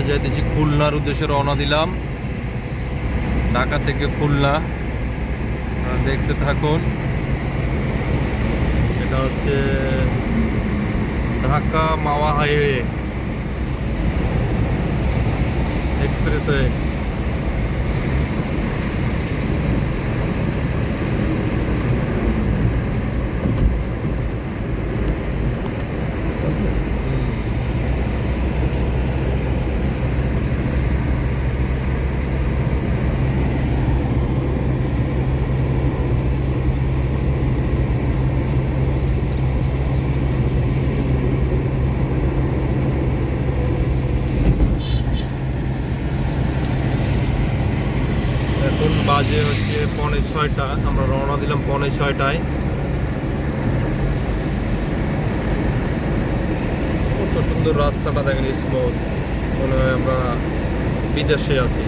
আজকে যাইতেছি খুলনার উদ্দেশ্যে রওনা দিলাম। ঢাকা থেকে খুলনা। দেখতে থাকুন। এটা হচ্ছে ঢাকা মাওয়া হাইওয়ে। এক্সপ্রেসওয়ে। এখন বাজে হচ্ছে পৌনে ছয়টা। আমরা রওনা দিলাম পৌনে ছয়টায়। কত সুন্দর রাস্তাটা দেখেন স্মুথ মনে হয় আমরা বিদেশে আছি।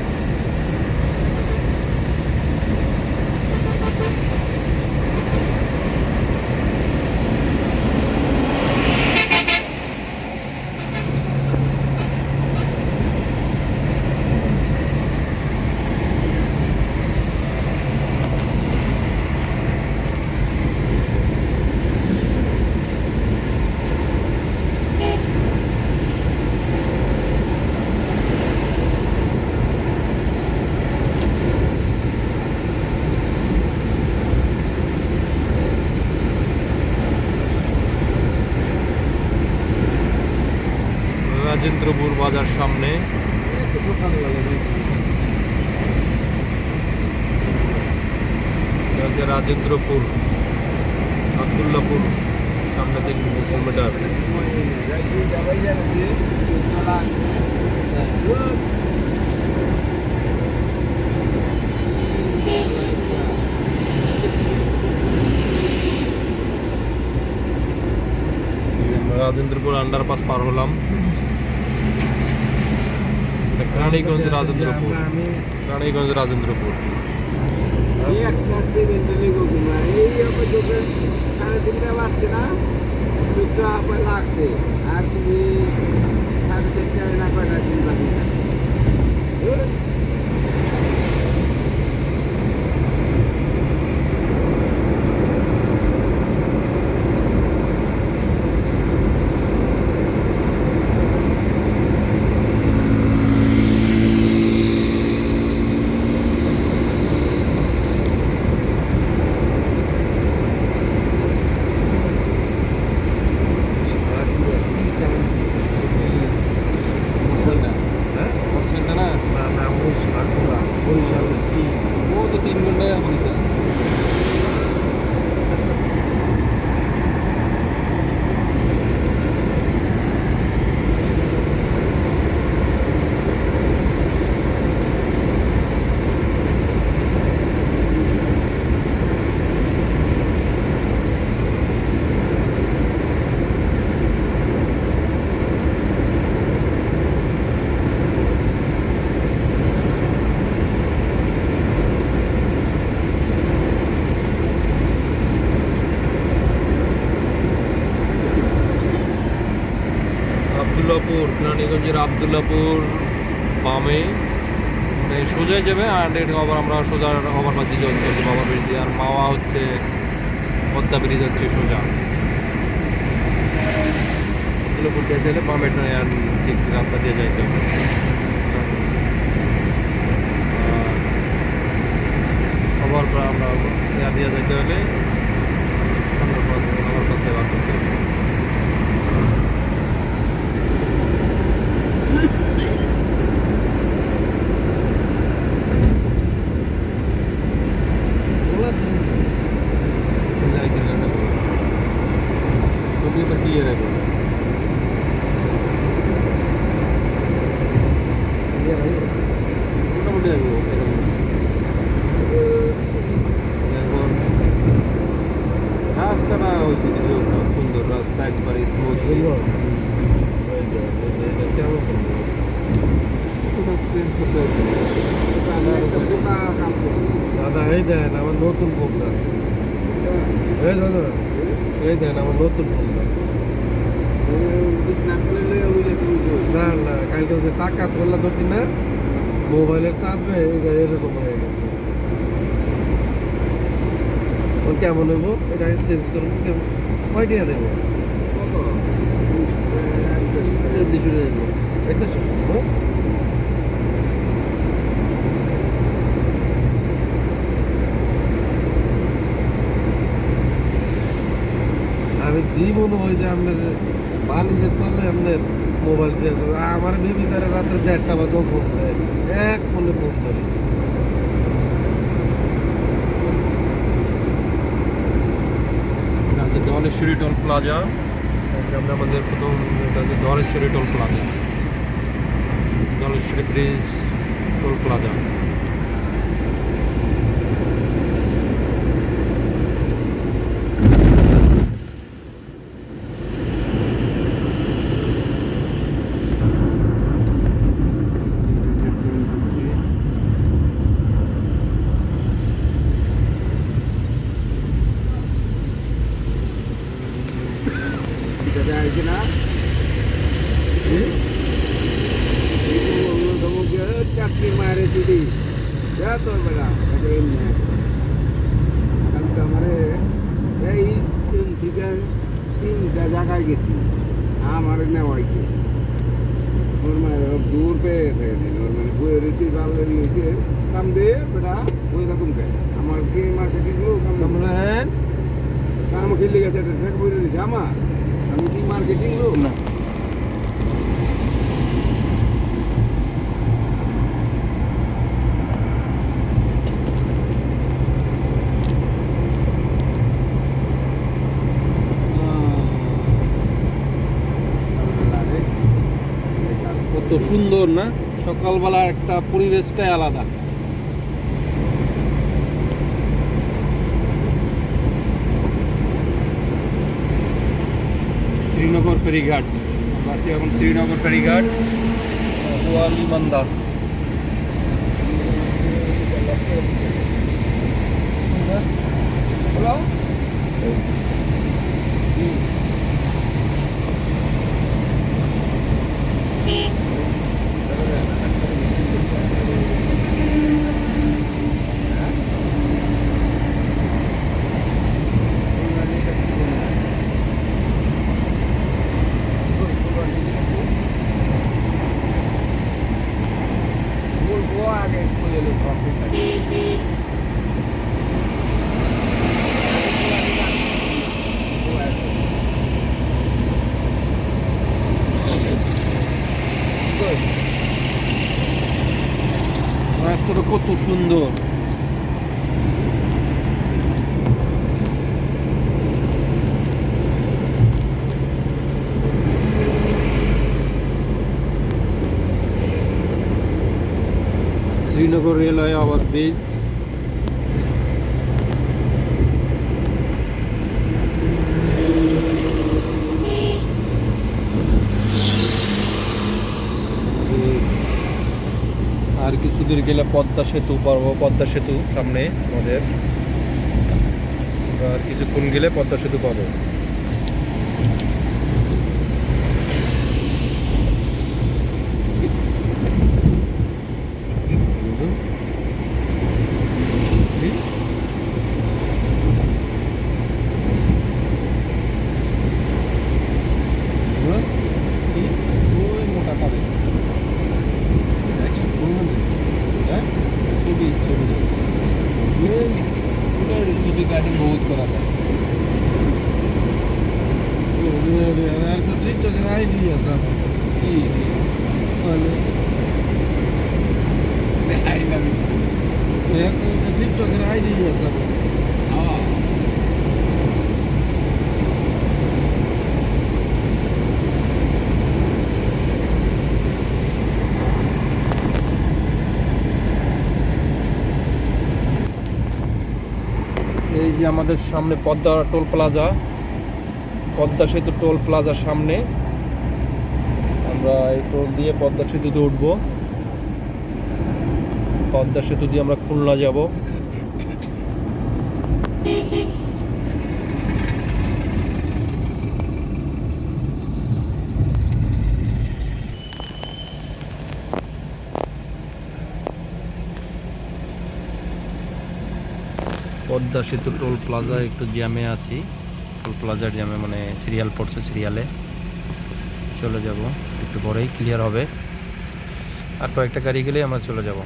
রাজেন্দ্রপুর বাজার সামনে। রাজেন্দ্রপুর আবদুল্লাপুর সামনে থেকে কিলোমিটার। রাজেন্দ্রপুর আন্ডারপাস পার হলাম। রানীগঞ্জ রাজেন্দ্রপুর রানীগঞ্জ রাজেন্দ্রপুর সাড়ে তিনটা বাজছে না লাগছে আর তুমি সাড়ে চারটা না কয়টা দিন বাকি মোটরসাইকেলটা না না না বরিশাল বরিশাল কি ও তো তিন ঘন্টায় বলতে আবদুল্লাপুর আবদুল্লাপুর বামে। মানে সোজাই যাবে আর এটা আবার আমরা সোজা ওভারপাস দিকে হচ্ছে বাবার ব্রিজ দিয়ে আর মাওয়া হচ্ছে, পদ্মা ব্রিজ হচ্ছে সোজা। আবদুল্লাপুর যাইতে হলে বামে আর ঠিক রাস্তা দিয়ে যাইতে হবে। আবার আমরা দিয়ে যাইতে হলে ওভারপাস দেওয়া করতে হবে ছবি তো কি রে মোটামুটি আসব এরকম এখন রাস্তাটা হয়েছে কিছু একটা সুন্দর রাস্তা একবারে স্মুথ দাদা এই দেন আমার নতুন ফোনটা এই দাদা এই দেন আমার নতুন ফোনটা স্নান করলে হইলে তুমি না না কালকে ওই যে চাকা তোলা ধরছি না মোবাইলের চাপে এটা এরকম হয়ে গেছে ও কেমন হইব? এটা চেঞ্জ করব কেমন? কয়টিয়া দেবো? কত? দেশে দেবো। একটা শেষ করব আমি জীবন ওই যে আপনার বালিশের তলে আপনার মোবাইল চেক আমার বেবি তারা রাত্রে দেড়টা বাজেও ফোন দেয়। এক ফোনে ফোন ধরে এটা হচ্ছে ধলেশ্বরী টোল প্লাজা আমরা আমাদের প্রথম এটা হচ্ছে Dhaleshwari toll plaza Dhaleshwari bridge toll plaza এটা আছে না চাকরি মারে সিডি যা তোর বেলা এমনি কালকে আমারে এই তিন থেকে তিনটা জায়গায় গেছি আমার নেওয়াইছে ওর মানে দূর পেয়ে গেছে ওর মানে বইয়ে রয়েছি ভালো নিয়েছে কাম দে বেটা ওই রকম কে আমার কি মার্কেটিং লোক আমি কেমন কাম খেলে গেছে এটা ঠেক বইয়ে দিয়েছে আমার আমি কি মার্কেটিং লোক না কত সুন্দর না? সকালবেলা একটা পরিবেশটাই আলাদা। শ্রীনগর ফেরিঘাট। আছে এখন শ্রীনগর ফেরিঘাট। গোয়ালি হ্যালো বলব আগে খুলে এলো রাস্তাটা কত সুন্দর শ্রীনগর রেলওয়ে আবার ব্রিজ আর কিছু দূর গেলে পদ্মা সেতু পর্ব পদ্মা সেতু সামনে আমাদের। কিছুক্ষণ গেলে পদ্মা সেতু পাবো ওই মোটা পাবে ছবি ছবি ছবি কাটিং বহুত করা যায় আর তো টিকটকের আইডি আছে আমার কাছে। কি তাহলে একটা টিকটকের আইডি আছে আমার কাছে। এই যে আমাদের সামনে পদ্মা টোল প্লাজা, পদ্মা সেতু টোল প্লাজার সামনে। আমরা এই টোল দিয়ে পদ্মা সেতুতে উঠবো। পদ্মা সেতু দিয়ে আমরা খুলনা যাব। পদ্মা সেতু টোল প্লাজা, একটু জ্যামে আছি। টোল প্লাজার জ্যামে মানে সিরিয়াল পড়ছে সিরিয়ালে চলে যাব, একটু পরেই ক্লিয়ার হবে। আর কয়েকটা গাড়ি গেলেই আমরা চলে যাব।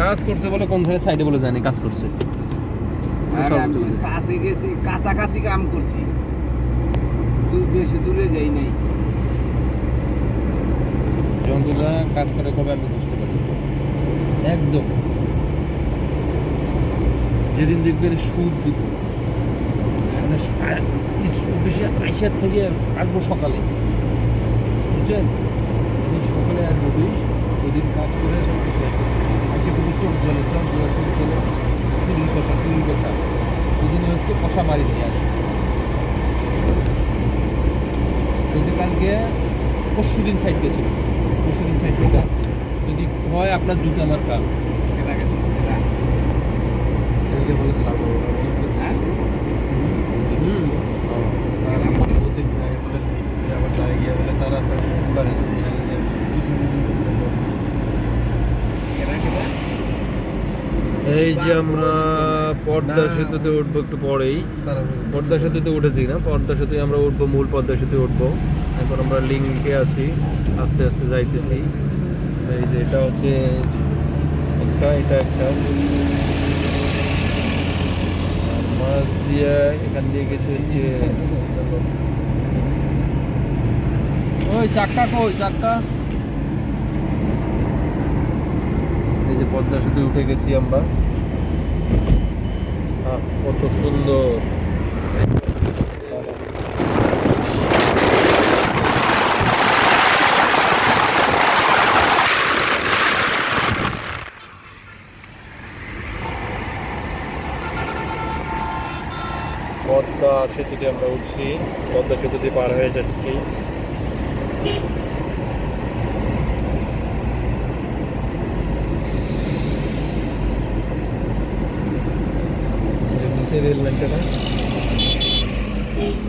কাজ করছে বলে কোন ধারে সাইডে বলে জানি কাজ করছে। কাছে গেছি কাছাকাছি কাম করছি। বেশি দূরে যাই নাই। যন্ত্রটা কাজ করে কবে আমি বুঝতে পারি একদম। যেদিন দেখবেন সুদ দিব। মানে অফিসে আইসার থেকে আসব সকালে। বুঝছেন? যেদিন সকালে আসব অফিস ওইদিন কাজ করে অফিসে আসব। আইসে চোখ জ্বলে চোখ জ্বলে চোখ জ্বলে শরীর কষা শরীর কষা। ওইদিনই হচ্ছে কষা মারি দিয়ে আসবে গতকালকে পরশু দিন সাইড গেছিল। পরশু দিন সাইড থেকে আছে যদি হয় আপনার জুতো আমার কাল। কেনা গেছে কেনা। এটাকে বলে সার্ভার হ্যাঁ? তারা এই যে আমরা পদ্মা সেতুতে উঠবো একটু পরেই। পদ্মা সেতুতে উঠেছি না পদ্মা সেতুতে আমরা উঠবো মূল পদ্মা সেতুতে উঠবো। এখন আমরা লিঙ্কে আছি আস্তে আস্তে যাইতেছি। এই যে এটা হচ্ছে একটা এটা একটা। মাছ দিয়ে এখান দিয়ে গেছে হচ্ছে ওই চাক্কা কই চাক্কা এই যে পদ্মা সেতু উঠে গেছি আমরা। কত সুন্দর। পদ্মা সেতুতে আমরা উঠছি। পদ্মা সেতুতে পার হয়ে যাচ্ছি এই যে নিচে রেল লাইনটা না?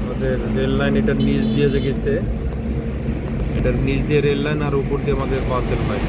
আমাদের রেল লাইন এটার নিচ দিয়ে যে গেছে, এটার নিচ দিয়ে রেল লাইন আর উপর দিয়ে আমাদের বাসের লাইন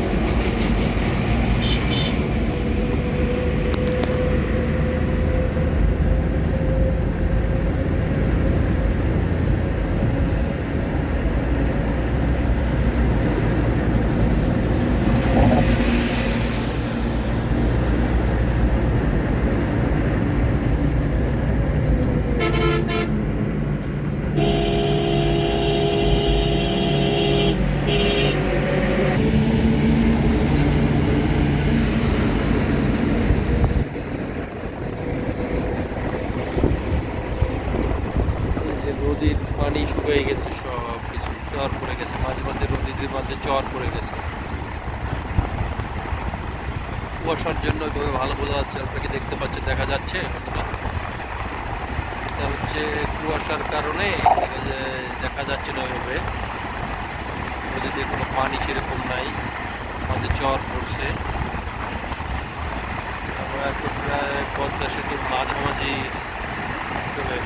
এই যে নদীর পানি শুকিয়ে গেছে সব কিছু চর পড়ে গেছে মাঝে মাঝে নদীর মাঝে চর পড়ে গেছে কুয়াশার জন্য ওইভাবে ভালো বোঝা যাচ্ছে আপনাকে দেখতে পাচ্ছেন দেখা যাচ্ছে হয়তোবা। এটা হচ্ছে কুয়াশার কারণে দেখা যায়- দেখা যাচ্ছে না ওইভাবে নদীতে কোনো পানি সেরকম নাই মাঝে চর পড়ছে আমরা এখন প্রায় পদ্মা সেতুর মাঝামাঝি চলে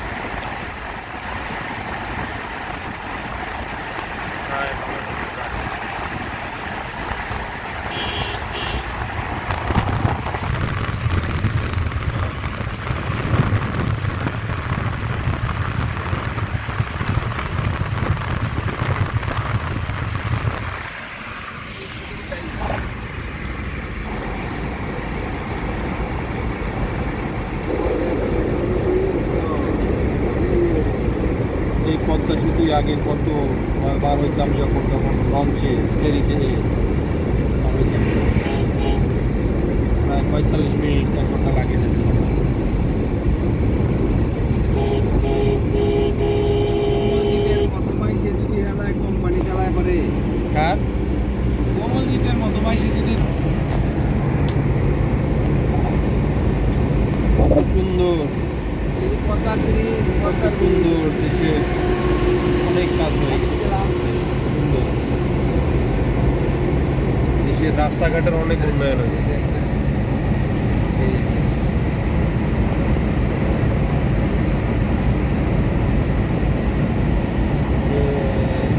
রাস্তাঘাটের অনেক উন্নয়ন হয়েছে।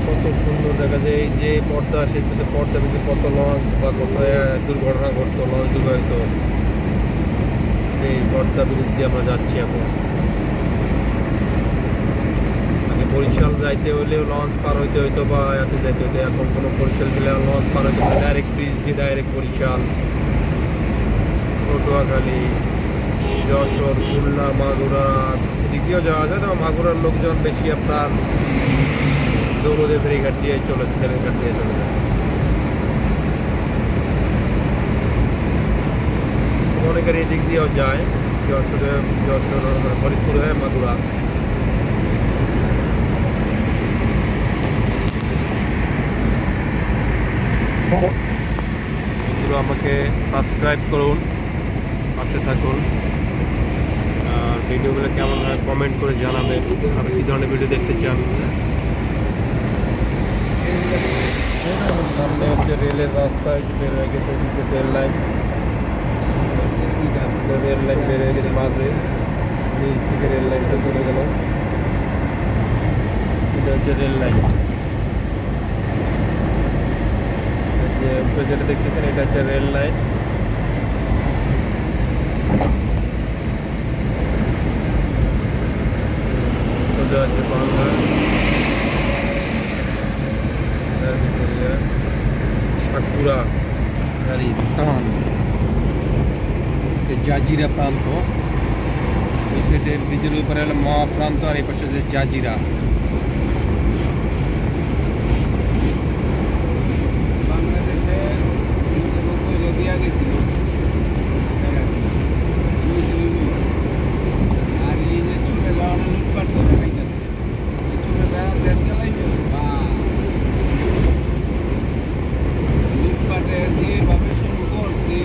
কত সুন্দর দেখা যায়, এই যে পর্দা সেগুলোতে পর্দা ভিতরে কত লঞ্চ বা কোথায় দুর্ঘটনা ঘটতো, লঞ্চ ডুবাইতো এই পর্দা বিরুদ্ধে আমরা যাচ্ছি এখন। বরিশাল যাইতে হলেও লঞ্চ পার হইতে হইতো বা এতে যাইতে হতো এখন কোনো বরিশাল গেলে লঞ্চ পার হইতে হবে ডাইরেক্ট ব্রিজ দিয়ে ডাইরেক্ট বরিশাল। পটুয়াখালী, যশোর, খুলনা, মাগুরা। এদিক যাওয়া যায় না মাগুরার লোকজন বেশি আপনার দৌড়ে ফেরিঘাট দিয়ে চলে ফেরিঘাট দিয়ে চলে যায়। অনেকের এদিক দিয়েও যায়, যশোরে, যশোর, ফরিদপুর হয়ে মাগুরা। বন্ধুরা, আমাকে সাবস্ক্রাইব করুন, পাশে থাকুন। আর ভিডিওগুলো কেমন হয় কমেন্ট করে জানাবেন। আপনি কী ধরনের ভিডিও দেখতে চান? সামনে হচ্ছে রেলের রাস্তা বের হয়ে গেছে রেল লাইন রেল লাইন বের হয়ে গেছে মাঝে। নিচ থেকে রেল লাইনটা চলে গেল। এটা হচ্ছে রেল লাইন এই যে উপরে যেটা দেখতেছেন, এটা হচ্ছে রেল লাইন। সোজা আছে বাংলা সাকুরা, গাড়ি। টান জাজিরা প্রান্ত সাইডে ব্রিজের উপরে হলো মা প্রান্ত আর এই পাশে যে জাজিরা বাংলাদেশে কইলে দিয়া গেছিল আর এই যে চুলে লাগানো লুটপাট করে খাইতেছে এই চুলে দেড় চালাইবে বা লুটপাটে যেভাবে শুরু করছে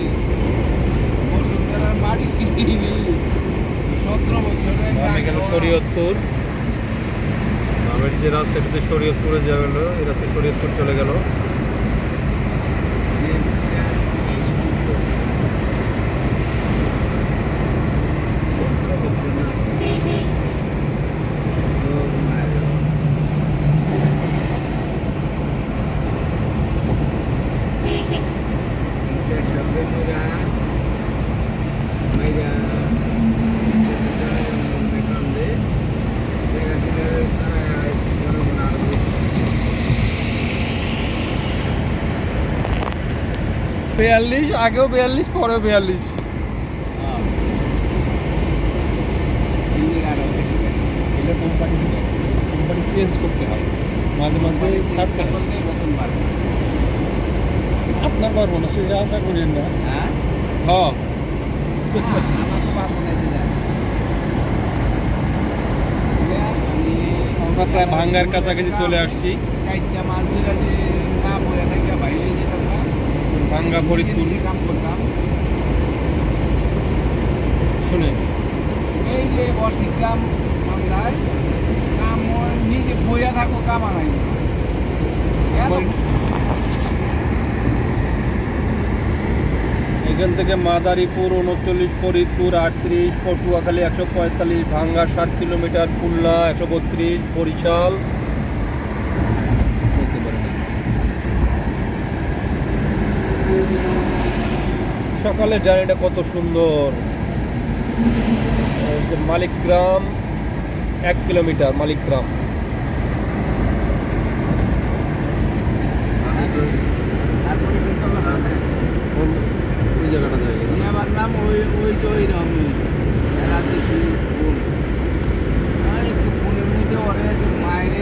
বসুন্ধরার বাড়ি কিনি সতেরো বছরের আমি গেল শরীয়তপুর। আমার যে রাস্তাটাতে শরীয়তপুরে যাবে এই রাস্তায় শরীয়তপুর চলে গেল। বিয়াল্লিশ আগেও বিয়াল্লিশ পরেও বিয়াল্লিশ। কোম্পানি কোম্পানি চেঞ্জ করতে হয়। মাঝে মাঝে ছাড়তে হয়। আপনার পারব না সেটা আশা করেন না হ্যাঁ? আমরা প্রায় ভাঙ্গার কাছাকাছি চলে আসছি। চারটা মাছ ধরে যে না বলে নাকি বাইরে যেতাম না ভাঙ্গা ফরিদপুর। শুনে এই যে বর্ষিক কাম বাংলায় কাম নিজে বইয়া থাকো কাম আনাই। এখান থেকে মাদারীপুর উনচল্লিশ, ফরিদপুর আটত্রিশ, পটুয়াখালী একশো পঁয়তাল্লিশ, ভাঙ্গা সাত কিলোমিটার, খুলনা একশো বত্রিশ, বরিশাল বলতে পারি না। সকালে জার্নিটা কত সুন্দর। মালিকগ্রাম এক কিলোমিটার মালিকগ্রাম। ওই ওই রাতে মধ্যে যে মায়েরে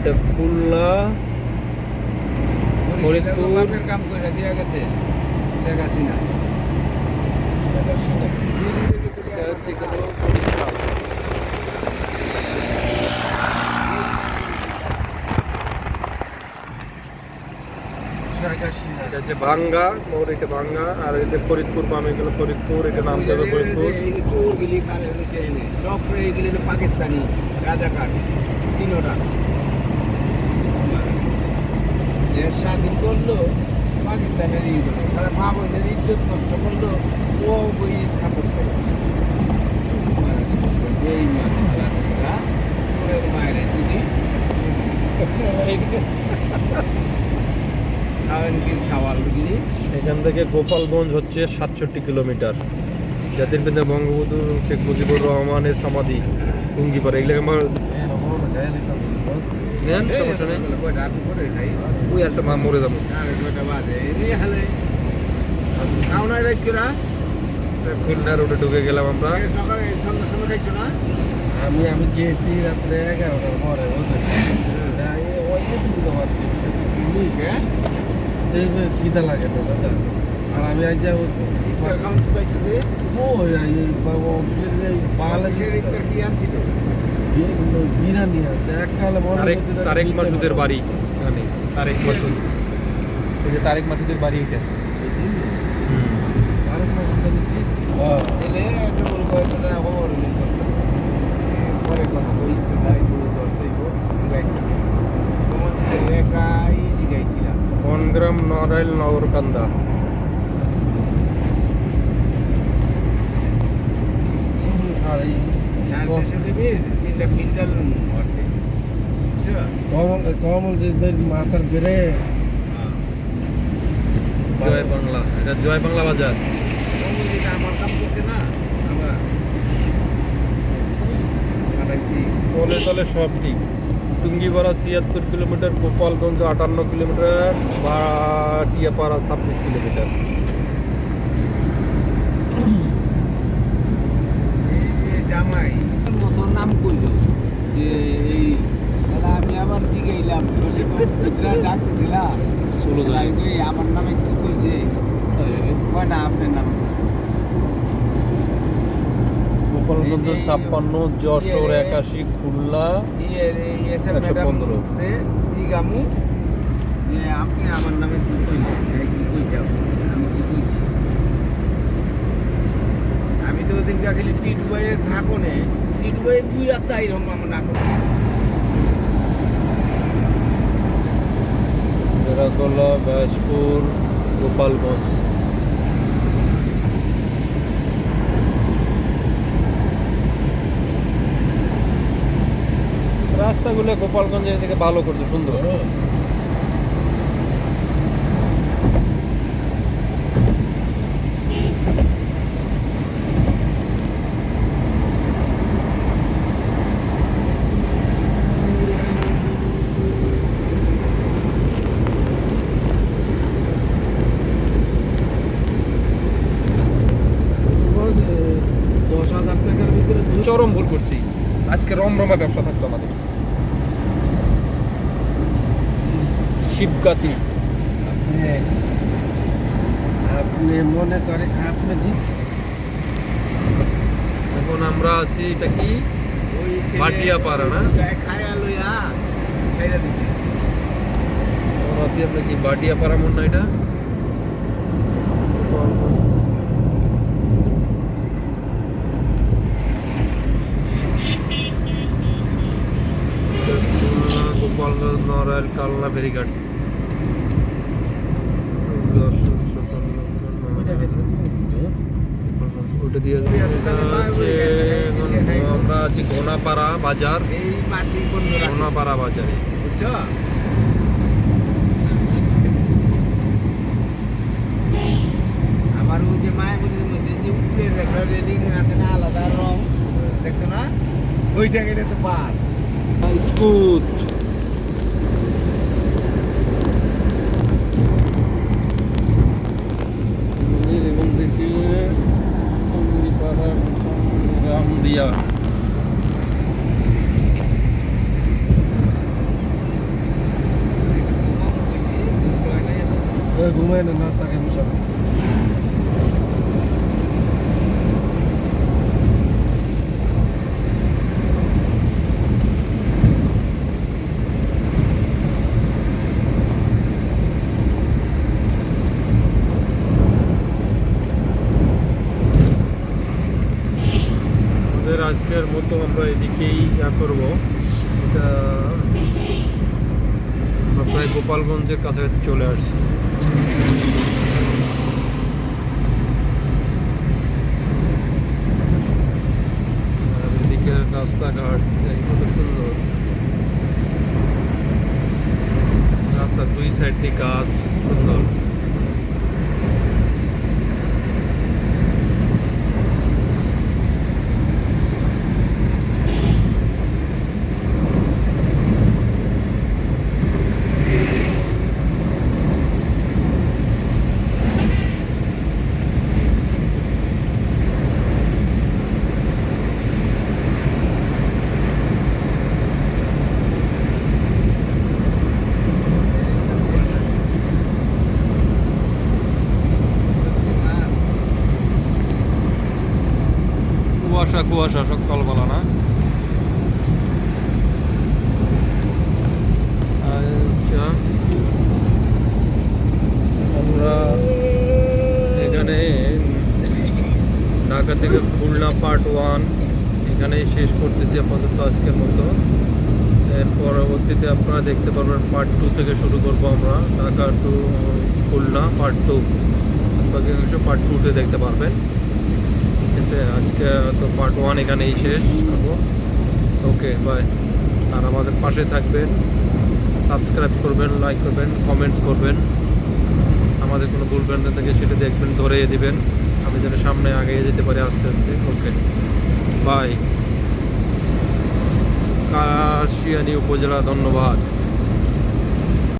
এটা খুলনা ফরিদপুর। কাম করে দিয়া গেছে শেখ হাসিনা। এটা হচ্ছে গেল ভাঙ্গা মোর এটা ভাঙ্গা আর এটা ফরিদপুর বামে গেল ফরিদপুর এটা নাম যাবে ফরিদপুর। এই যে চোরগুলি খালে সব হলো পাকিস্তানি রাজাকার তিনোটা। দেশ স্বাধীন করল পাকিস্তানের ই করল তারা মা বোনের ইজ্জত নষ্ট করল ও বই সাপোর্ট করে এই মাছ খেলা মায়ের চিনি। এখান থেকে গোপালগঞ্জ হচ্ছে সাতষট্টি কিলোমিটার। জাতির পিতা বঙ্গবন্ধু শেখ মুজিবুর রহমানের সমাধি টুঙ্গিপাড়া এগুলো আমার নেন সমস্যা নেই। ওই একটা মা মরে যাব। খুলনা রোডে ঢুকে গেলাম আমরা। আমি আমি গিয়েছি রাত্রে এগারোটার পরে ওই হ্যাঁ? খিদা লাগে না দাদা। আর আমি আজ যাব তারেক মাসুদের। বাড়ি এখানে তারেক মাসুদ। এই যে তারেক মাসুদের বাড়ি এটা। এলে একটা বড় কয়েকটা না খবর নিন করতেছে পরে কথা কই দাই তো দরতেই গো গাইছি তোমাদের একটা ই জিগাইছিলাম বনগ্রাম নড়াইল নগরকান্দা আর এই তিনটা বুঝছ? কমল কমল মাথার বেড়ে। জয় বাংলা। এটা জয় বাংলা বাজার। আমার কাম করছে না আমার তলে তলে সব ঠিক। টুঙ্গিপাড়া ছিয়াত্তর কিলোমিটার গোপালগঞ্জ আটান্ন কিলোমিটার ভাটিয়াপাড়া ছাব্বিশ কিলোমিটার এই যে জামাই মতো নাম কইল যে এই তাহলে আমি আবার জিগাইলাম যাই আমি আমার নামে কিছু কইছে কয় আপনার নামে কিছু আপনি আমার নামে কি কইলেন কইছে আমি কি কইছি আমি তো ওদিনকে খালি টিটু ভাইয়ের থাকো নে। টিটু ভাইয়ের দুই রাত এরকম আমার না বেড়াতলা ব্যাসপুর গোপালগঞ্জ। রাস্তাগুলো গোপালগঞ্জের থেকে ভালো করছে সুন্দর দশ হাজার টাকার ভিতরে দুই চরম ভুল করছি আজকে রমরমা ব্যবসা থাকতো আমাদের। শিবগাতি। আপনি আপনি মনে করেন আপনি জি এখন আমরা আছি এটা কি? ওই ভাটিয়াপাড়া না? খায়া লইয়া ছেড়ে দিছে। আমরা আছি আমরা কি বাটিয়াপাড়া মন না এটা খুলনা, নড়াইল কালনা ফেরিঘাট ওটা দিয়ে আমরা আছি বাজার। বাজারে। বুঝছ? ওই যে মায়াবতীর মধ্যে যে উপরে একটা রেলিং আছে না আলাদা রং। দেখছ না? ওইটা গেলে তো বার স্কুট এবং থেকে রামদিয়া হয় না নাস্তা খেয়ে বসে আছি। আমাদের আজকের মতো আমরা ইয়া করব। এটা প্রায় গোপালগঞ্জের কাছাকাছি চলে আসছি। এদিকের রাস্তাঘাট কত সুন্দর। রাস্তার দুই সাইড দিয়ে গাছ, সুন্দর। কুয়াশা কুয়াশা সকালবেলা না? আচ্ছা আমরা এখানে ঢাকা থেকে খুলনা পার্ট ওয়ান এখানেই শেষ করতেছি আপাতত আজকের মতো। এর পরবর্তীতে আপনারা দেখতে পারবেন পার্ট টু থেকে শুরু করব আমরা। Dhaka to Khulna part two বাকি অংশ পার্ট টুতে দেখতে পারবেন। আছে, আজকে তো পার্ট ওয়ান এখানেই শেষ করব। ওকে বাই আর আমাদের পাশে থাকবেন সাবস্ক্রাইব করবেন লাইক করবেন কমেন্টস করবেন। আমাদের কোনো ভুল ভ্রান্তি থেকে সেটা দেখবেন ধরে দিবেন। আমি যেন সামনে আগে যেতে পারি আস্তে আস্তে। ওকে বাই কাশিয়ানি উপজেলা, ধন্যবাদ।